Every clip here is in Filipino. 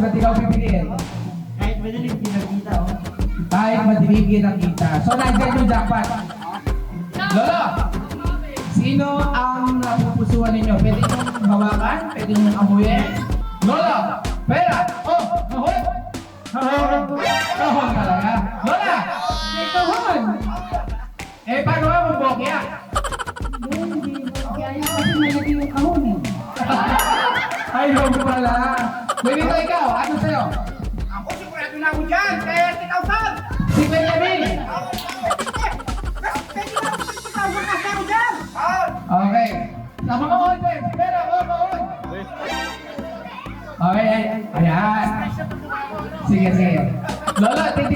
ba't ikaw pipiliin? Kahit madaling pinagkita, oh. Kahit madilim kita. So, nandiyan yung jackpot. Lolo! Sino ang napupusuan ninyo? Pwede nyo hawakan? Pwede nyo amuyin? Lola! Pera! Oh! Kahon! Kahon talaga. Lola! May kahon! Eh, paano nga mo bokya? Kaya kasi malaki yung kahon eh. Ayaw pala. Baby ko ikaw, ano sa'yo? Ako sigurado na ako dyan, kaya 30,000! Si Benjamin! Pwede na ako 30,000 kasi ako dyan! Okay. Sa mga audience, pera, oh, mahon! Okay, ay, ayan. Sige, sige. Lola, titignan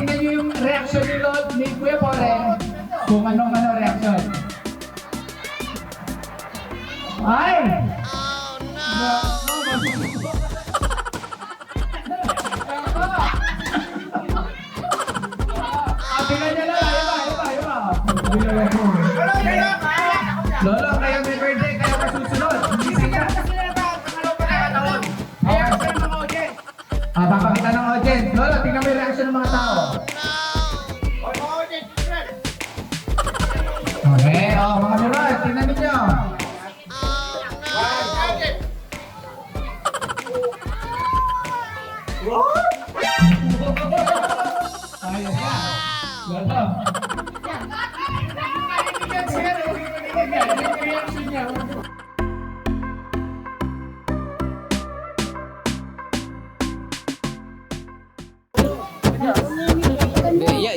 Yeah,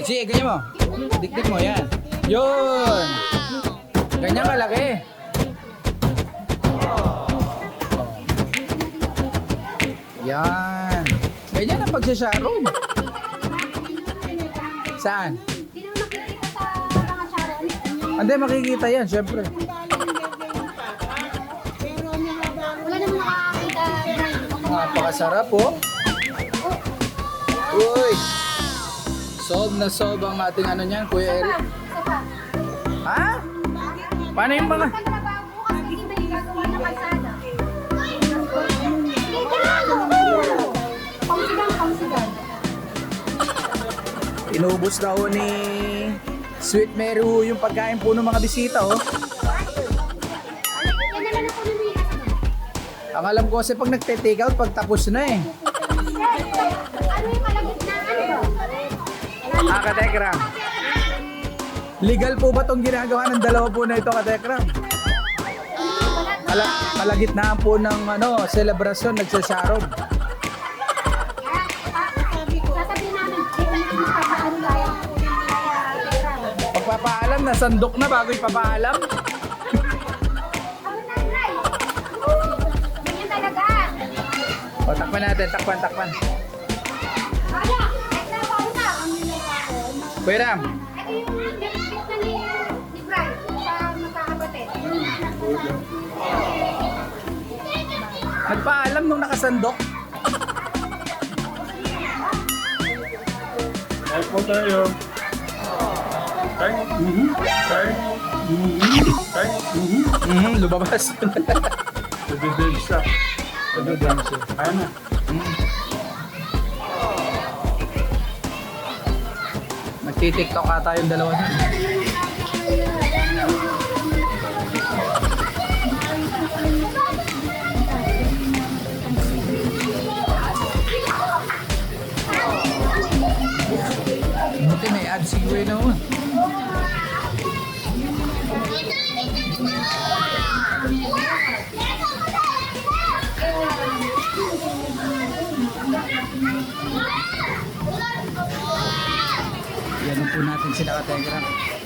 sige, ganyan mo. Dikdik mo, yan. Yun! Ganyan kalaki. Yan. Ganyan ang pagsasharon. Saan? Hindi naman nakikita sa mga sharon. Hindi, makikita yan, syempre. Wala naman nakakakita. Napakasarap po. Uy! Solve na solve ang ating ano niyan, Kuya Eric. Ha? Paano yung mga... Bukas, hindi may gagawa ng kalsada. Inubos na ho ni Sweet Mary ho yung pagkain po ng mga bisita oh. Ang alam ko kasi pag nagte-take out, pag tapos na eh. Ah, katekram. Legal po ba itong ginagawa ng dalawa po na ito, katekram? Kala, kalagitnaan po ng ano, selebrasyon, nagsasarod. Nasandok na bago ipapaalam. O, takpan natin, takpan, takpan. Kuya Ram, nagpaalam nung nakasandok. Kahit po tayo. Mhm, mhm, mhm. Mhm, lumabas. Nagbe-build siya. Nagbe-build siya. Ayan na. Nagtitiktok ata yung dalawa niya. Buti may abs si Gwen naman. Yan po natin sila ka-telegram.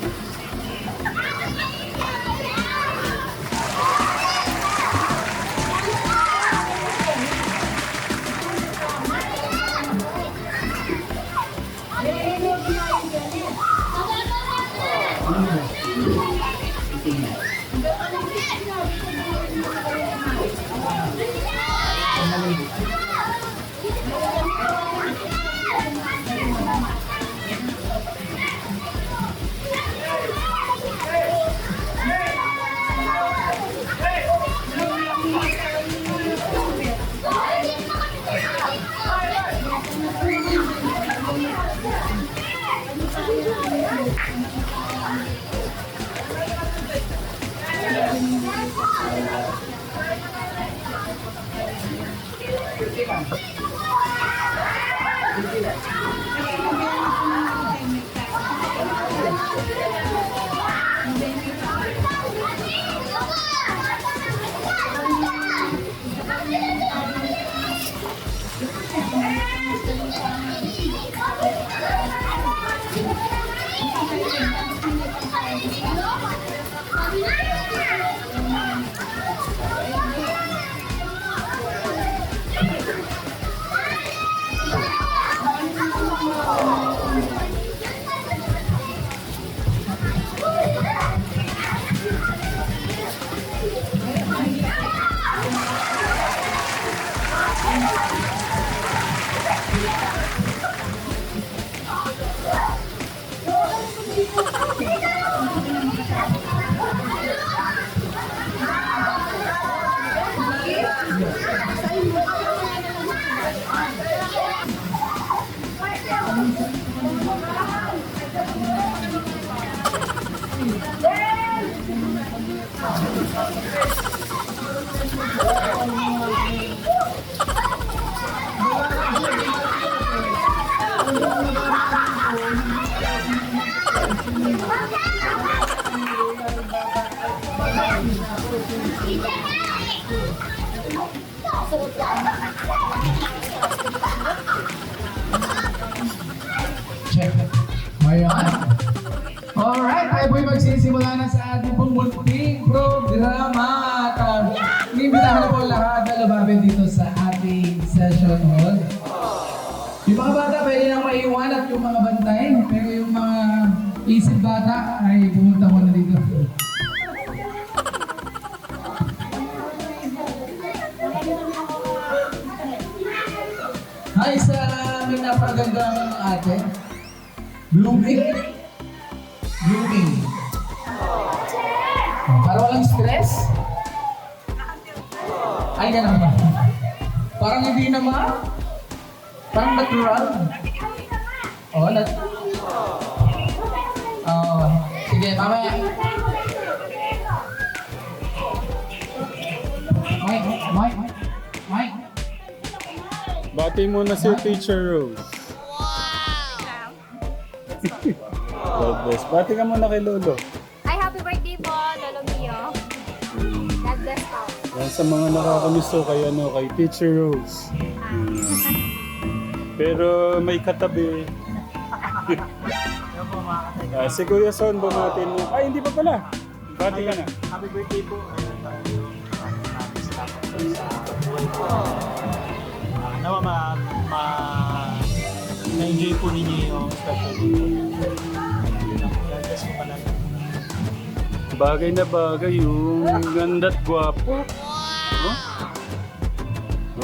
Magsisimula na sa ating pong munting programa. At uh, po lahat na lumapit dito sa ating session hall. Yung mga bata pwede nang maiwan at yung mga bantay, pero yung mga isip bata ay pumunta ko na dito. Hi sa aming napakagandang ate. Blooming. Blooming. Para walang stress. Ay, ganun ba? Parang hindi naman. Parang natural. Oo, oh, nat... Oh, sige, mamaya. Mike, Mike, Mike. Bati mo na si Teacher Rose. God bless. Bati ka muna kay Lolo. Sa mga nakakamisto kay, ano, kay Teacher Rose. Pero may katabi. Ah, si Kuya Son, bumati mo. Ay, hindi pa pala. Bati ka na. Happy birthday po. Po. Ah, nawa ma, ma, na-enjoy po ninyo yung special. Bagay na bagay yung ganda at gwapo. Oh?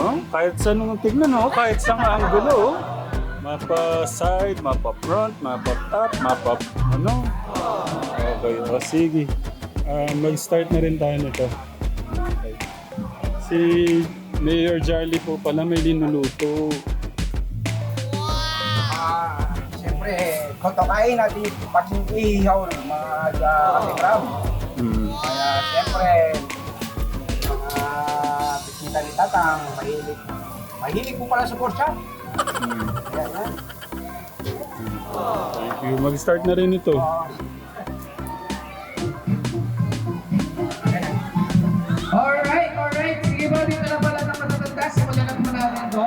Oh? Kahit saan mo tignan, oh? kahit sa angulo. Oh? Mapa side, mapa front, mapa top, mapa ano. Okay, o sige. Ah, mag-start na rin tayo nito. Okay. Si Mayor Jarly po pala may linuluto. Ah, siyempre, kotokain natin pag iihaw ng mga uh, katikram. Hmm. Kaya siyempre, bisita ni Tatang, mahilig. Mahilig po pala sa porsa. Hmm. Kaya yan. Thank you. Mag-start na rin ito. Alright, alright. Sige ba, dito na pala ng matatanda. Simulan na po natin to.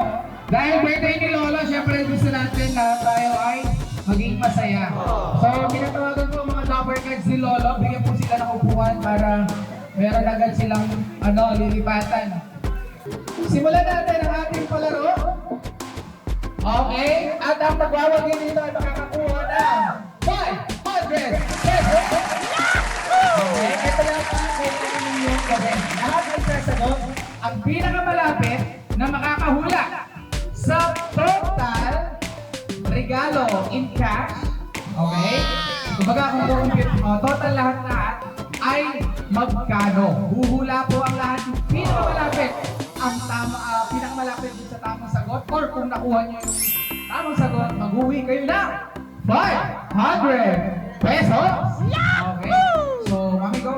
Dahil birthday ni Lolo, syempre gusto natin na tayo ay maging masaya. So, pinatawagan ko mga lover cards si Lolo, bigyan po sila ng upuan para meron agad silang ano, lilipatan. Simulan natin ang ating palaro. Okay, at ang magwawagi dito ay makakakuha ng 500 pesos. Okay, ito lang ang kailangan ninyong gawin. Lahat ay sasagot. Ang pinakamalapit na makakahula sa total regalo in cash. Okay? Kumbaga kung compute mo, total lahat-lahat ay magkano. Huhula po ang lahat yung pinakamalapit ang tama, ah, pinakamalapit dun sa tamang sagot or kung nakuha niyo yung tamang sagot, mag-uwi kayo ng 500 pesos. Okay? So, mami ko.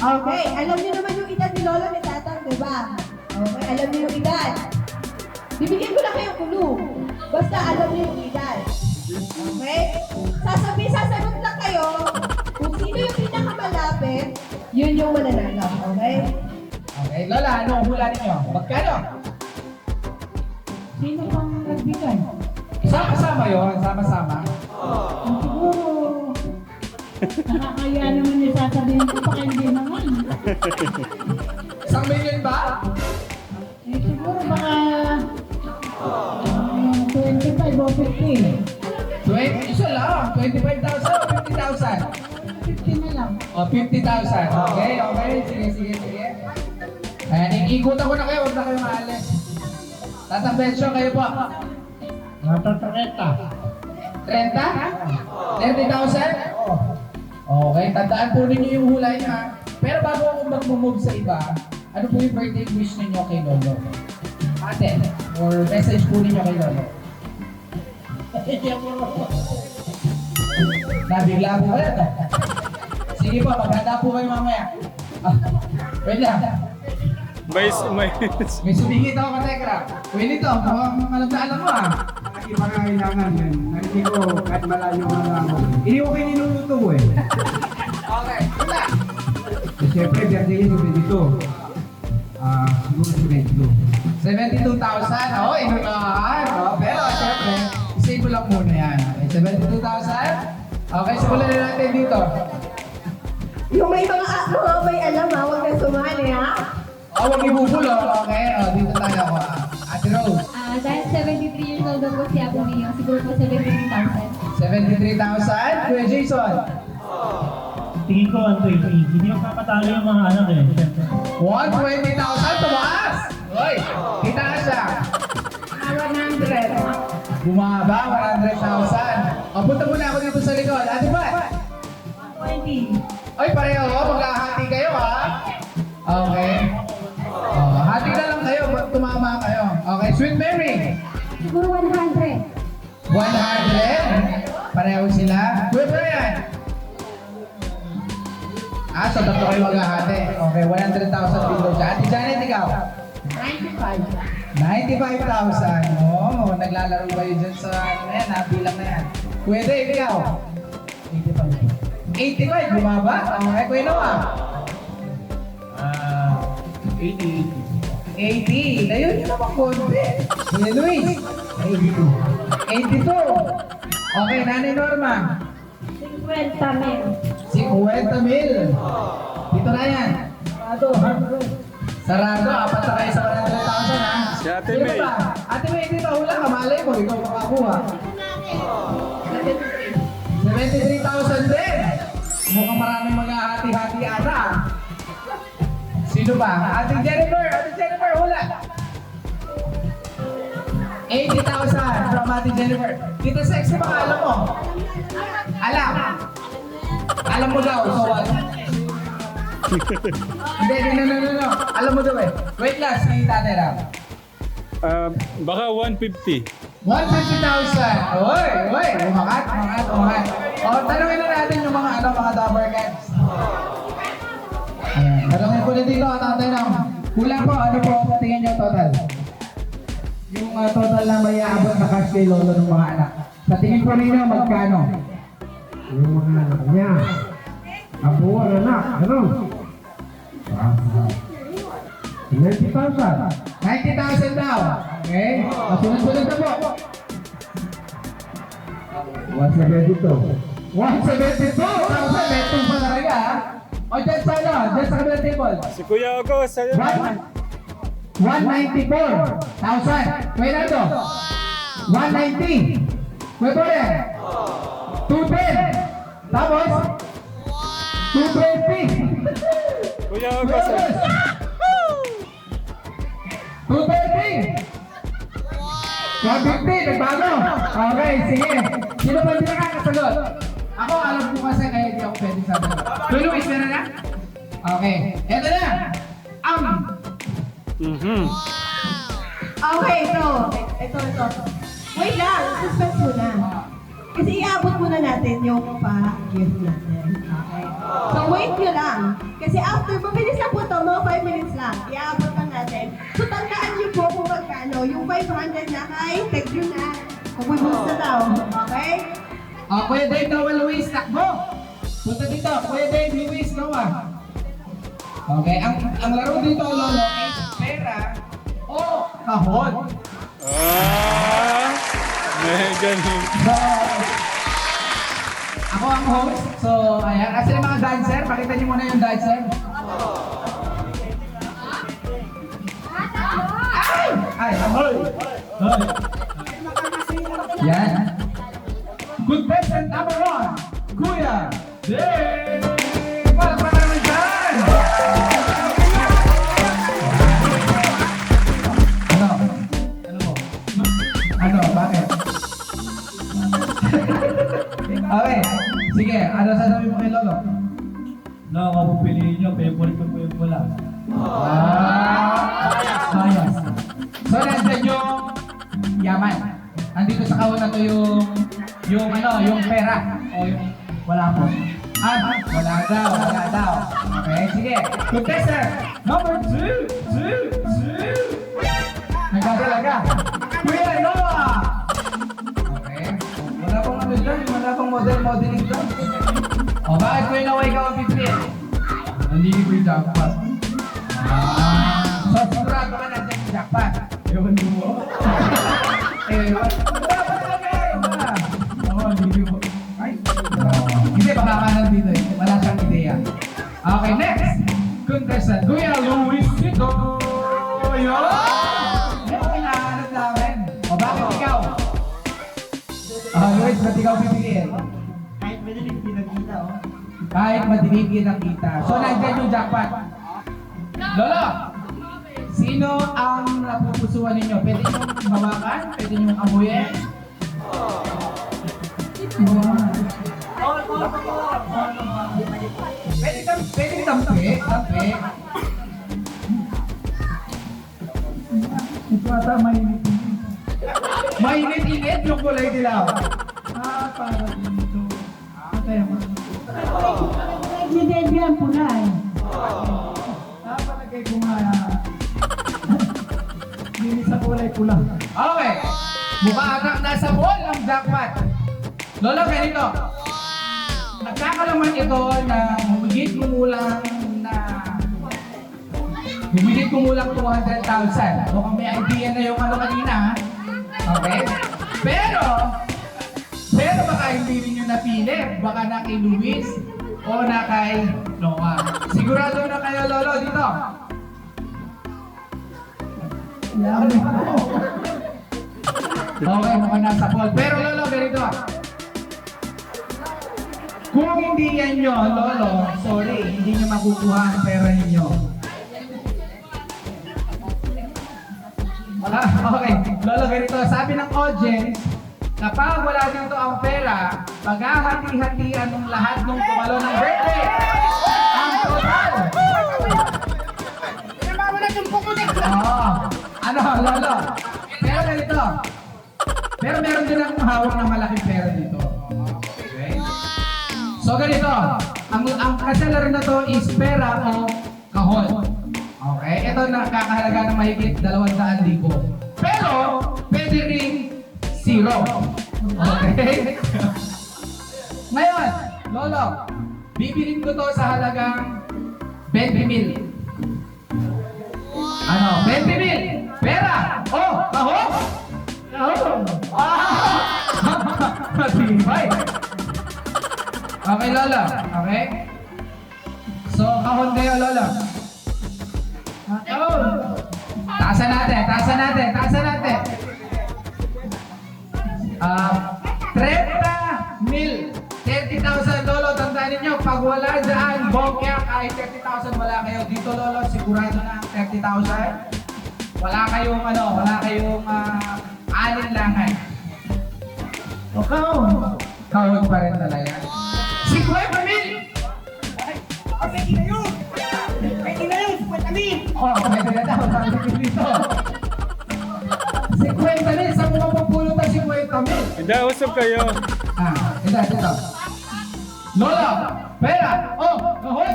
Okay, alam niyo naman yung edad ni Lolo ni Tatang, di ba? Okay, alam niyo yung edad. Bibigyan ko na kayong clue. Basta alam niyo yung edad. Okay? Sasabi, sasagot lang kayo kung sino yung pinakamalapit, yun yung mananalo. Okay? Okay, Lola, ano ang hula ninyo? Magkano? Sino pang nagbigay? Sama-sama yun, sama-sama. Siguro, nakakaya naman yung sasabihin ko pa hindi naman. Isang million ba? Eh, siguro baka um, 25 o 50. 20, isa lang. 25,000 o 50,000? 50 na lang. O, 50,000. Okay, okay. Sige, sige, sige. Ayan, ikikutan ko na kayo. Huwag na kayo maalis. Tatang Bensyo, kayo po. Natataketa. 30? 30,000? Okay, tandaan po ninyo yung hula niya. Pero bago ako mag-move sa iba, ano po yung birthday wish ninyo kay Lolo? Ate, or message po ninyo kay Lolo? Nabigla po kayo. Sige po, maghanda po kayo mamaya. Ah, wait lang. May, may, May sumingit ako ka Tekra. Wait ito, mukhang alam na alam mo ah. Hindi pa kailangan yan. Hindi ko kahit malayo man lang ako. Hindi ko kayo niluluto eh. Okay, wala. Eh, Siyempre, yun yung dito. Ah, siguro si Benito. 72,000, oh, inunahan. Oh, pero syempre, isave mo lang muna yan. Okay, 72,000. Okay, simulan na natin dito. Yung may mga, mga may alam ha, huwag na sumali ha. Oh, huwag ibubulo. Okay, oh, dito tayo. Oh. Ate Rose, Ah, dahil 73 years old na po si Apo Mio, siguro po 73,000. 73,000. Kuya Jason, Tingin ko 120. Hindi magpapatalo yung mga anak eh. Siyempre. 120,000. Tumaas. Hoy, itaas siya. Ah, 100. Bumaba, 100,000. O, punta muna ako dito sa likod. Ate Pat. 20. Oy, pareho. Maghahati kayo, ha? Okay. Tumama kayo. Okay, Sweet Mary. Siguro 100. 100. Pareho sila. Kuya Brian. Ah, so tatlo kayo maghahati. Okay, 100,000 dito siya. Ate Janet, ikaw? 95. 95,000. Oh, naglalaro ba yun dyan sa ano na yan? Nabilang na yan. Kuya Dave, ikaw? 85. 85, bumaba? Okay, Kuya Noah? Ah, 80. 80. Ayun, yun naman konti. Kuya Luis? 82. 82. Okay, Nanay Norma? 50 mil. 50 mil. Dito na yan. Ado, 100. Sarado, apat na kayo sa 100,000 ha. Si Ate May. ba? Ate May, dito, hula ka, malay mo, ikaw makakuha. 73,000 din. Mukhang maraming maghahati-hati Sino ba? Ate Jennifer, Ate Jennifer, hula. 80,000 from Ate Jennifer. Tita Sex, di ba alam mo? Alam. Alam mo daw, so what? Hindi, no, no, no, no. Alam mo daw eh. Wait lang, si Tatay Ram. ah, baka 150. 150,000. Oy, oy, umakat, umakat, umakat. O, tanungin na natin yung mga ano, mga double cats. Ayan, tanungin ko na dito, Tatay Ram. Kulang po, ano po, tingin nyo total? Yung uh, total na may aabot na cash kay Lolo ng mga anak. Sa tingin po ninyo, magkano? Yung mga anak niya. Apo, anak. Ano? Ah, 90,000. 90,000 daw. Okay? Masunod-sunod na po. 172. 172,000. May 2 Diyan sa kabilang table. Si Kuya August, ayun. One- 194,000. Kuya Nando. 190. Kuya Tore. 210. Tapos? 220. Kuya Kuya August. August. 230. 150. Nagbago. Okay, sige. Sino ba yung nakakasagot? Ako, alam ko kasi kaya hindi ako pwede sagot. Kuya Luis, meron na? Okay. Eto na. Ang Mhm. Okay, ito. Ito, ito. Wait lang, suspense muna. Kasi iabot muna natin yung pa-gift natin. Okay? So wait nyo lang. Kasi after, mabilis lang po ito, mga 5 minutes lang. Iabot lang natin. So tandaan nyo po kung magkano. Yung 500 na kay, nyo na. Kung may boost na daw. Okay? Ah, Kuya Dave, Noah, Luis, takbo! Punta dito, Kuya Dave, Luis, Noah. Okay, ang ang laro dito, Lolo, is pera o kahon. Ah, may ganun. So, ako ang host. So, ayan. Asa yung mga dancer? Pakita niyo muna yung dancer. Ay! Ay, ahoy! Hoy! Yan. Number one, Kuya Dave! Palakpakan naman dyan! Ano? Ano mo? Ano? Bakit? okay. Sige, ano sasabihin mo kay Lolo? No, kung pupiliin nyo, favorite ko po yung pula. Ah, bias. So, nandyan yung yaman. Nandito sa kahon na to yung, yung ano, yung pera. O yung wala po. Ah, wala daw, wala daw. Okay, sige. Contestant number two, two, two. Nagdadalaga. Kuya Noah! Okay. Wala pong ano dyan, wala pong model-modeling dyan. O, bakit Kuya Noah ikaw ang pipili? Nandito ko yung jackpot. Ah, so sigurado ka nandiyan yung jackpot. Ewan mo. Ewan. Pinagkita, oh. Kahit madilig yun ang kita. So, nandiyan yung jackpot. Lolo! Sino ang napupusuan ninyo? Pwede nyo hawakan? Pwede nyo amuyin? Pwede tam pwede tampi, tampi. Ito ata mainit. Mainit-init yung kulay dilaw. Ah, para Nagsidead yan pula eh. Napalagay ko nga. Hindi sa kulay pula. Okay. Mukha atang nasa wall ang jackpot. Lolo, ganito. Nagkakalaman ito na humigit kumulang na humigit kumulang 200,000. Mukhang may idea na yung ano kanina. ha? Okay? Pero, pero baka hindi ninyo napili. Baka na kay Luis o na kay Noah. Sigurado na kayo, Lolo, dito. Okay, mukhang nasa poll. Pero Lolo, ganito. Kung hindi yan nyo, Lolo, sorry, hindi nyo makukuha ang pera ninyo. Ah, okay. Lolo, ganito. Sabi ng audience, kapag wala dito ang pera, paghahati-hatian ng lahat ng tumalo ng birthday. Ang total. Oo. Ano, Lolo? Pero ganito. Pero meron din akong hawak ng malaking pera dito. Okay? So ganito, ang, ang kasalaran na to is pera o kahon. Okay? Ito nakakahalaga ng mahigit 200,000. Pero, pwede rin zero. Okay? Ngayon, Lolo, bibilin ko to sa halagang 20 mil. Ano? 20 mil! Pera! Oh! Kahon! Kahon! Ah! Matibay! Okay, Lola. Okay? So, kahon kayo, Lolo. Ah, Kahon. Taasan natin, taasan natin, taasan natin. Ah, 30 mil. 30,000 Lolo, tandaan ninyo, pag wala dyan, bongkya, kahit 30,000 wala kayo dito Lolo, sigurado na 30,000. Wala kayong ano, wala kayong uh, alinlangan. O kahon. Kahon pa rin talaga. 50 mil! Pwede na yun! Pwede na yun! Pwede na yun! Oh, pwede na daw, sabi ko dito. 50 mil, saan mo mapapulot ang 50 mil? Hindi, usap kayo. Ah, ito, ito. Lola, pera! Oh, kahon!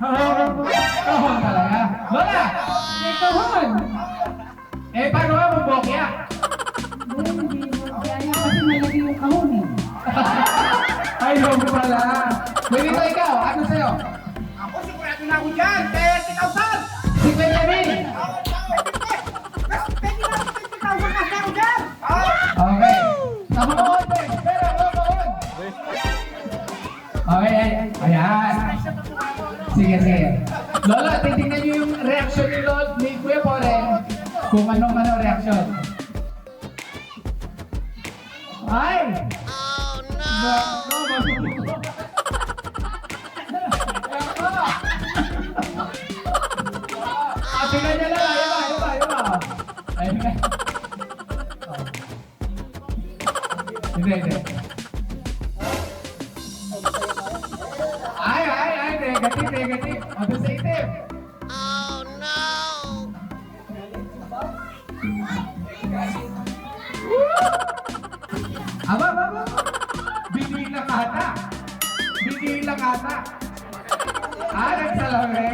Kahon talaga. Lola, may kahon! Eh, paano nga mabokya? Ay, no pala. Ganito ikaw, ano sa'yo? Ako sigurado na ako dyan! 30,000! 50 mil! Okay, ay, ayan. Sige, sige. Lola, titignan niyo yung reaction ni Lol, ni Kuya Poren. Kung anong ano reaction. Ay! Oh no! Lang ata. Ah, nagsalami.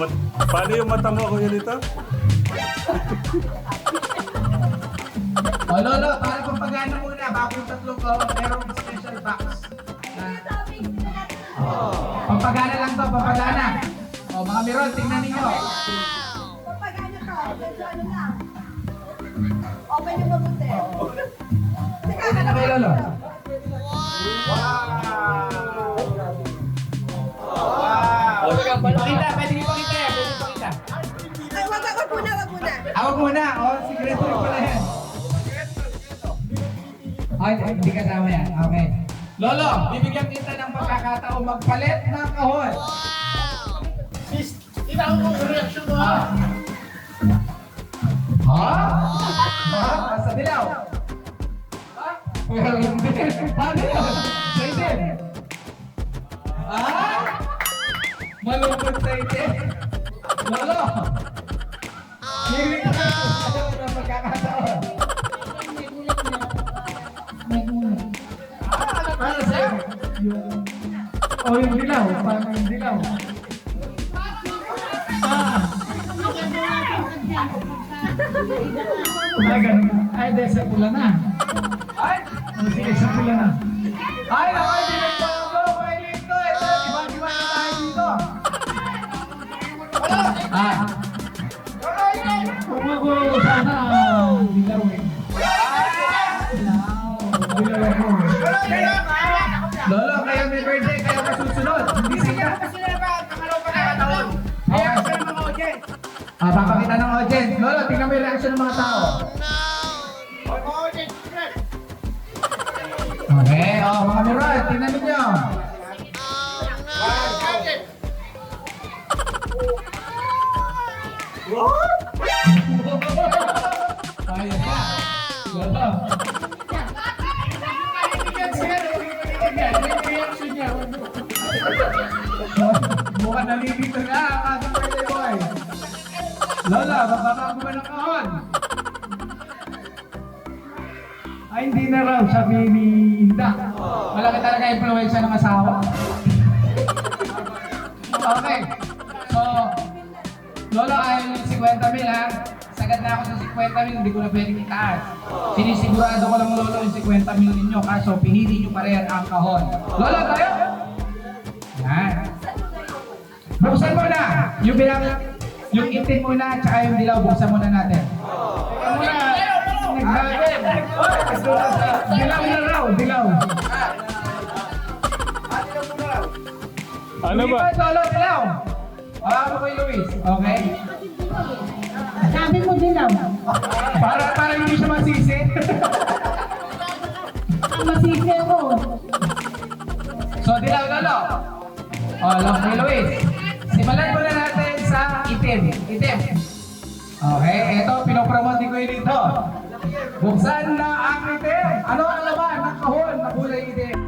Mat Paano yung mata mo, Kuya Lito? O Lolo, para pampagana muna, bago yung tatlong kahon, merong special box. Pampagana lang to, pampagana. O mga miron, tingnan ninyo. Papagana ka, medyo ano lang. Open yung mabuti. Teka, Ano na kayo, Lolo? Wow! Ipakita, pwede ipakita, pwede wag muna. Ako muna, o, sikreto rin pala yan. Ay, hindi kasama yan. Okay. Lolo, bibigyan kita ng pagkakataon magpalit ng kahon. Ikaw ang reaction mo Ha? Ha? Ha? Sa dilaw. Ha? Paano yun? Sa itim. Ha? Malungkot sa itim. Lolo. Ng pagkakataon. Para sa yung Oh, yung dilaw. Paano yung dilaw? Ah. Ay, ganun. Ay, dahil sa pula na. Ay, sige, sa pula na. Ay, naku, Lola, baka mo ng kahon. Ay, hindi na raw, sabi ni Inda. Malaki talaga influensya ng asawa. Okay. So, Lolo, ayaw yung 50 mil ha. Sagad na ako sa 50 mil, hindi ko na pwedeng itaas. Sinisigurado ko lang lolo yung 50 mil ninyo, kaso pinili nyo pa rin ang kahon. Lolo, tayo! Yan. Buksan mo na! Yung bilang, yung itim muna, tsaka yung dilaw, buksan muna natin. Buksan muna! Nagbagal! Dilaw na raw, dilaw. Ano ba? Lumipat, Lolo, dilaw! Hawakan mo kay Luis, okay? Sabi mo dilaw. Para, para hindi siya masisi. Masisi ako. So, dilaw, lolo. Oh, kay Luis. Simulan sa itim. Itim. Okay, eto, pinopromote ko yun dito. Buksan na ang itim. Ano ang laman ng kahon na kulay itim?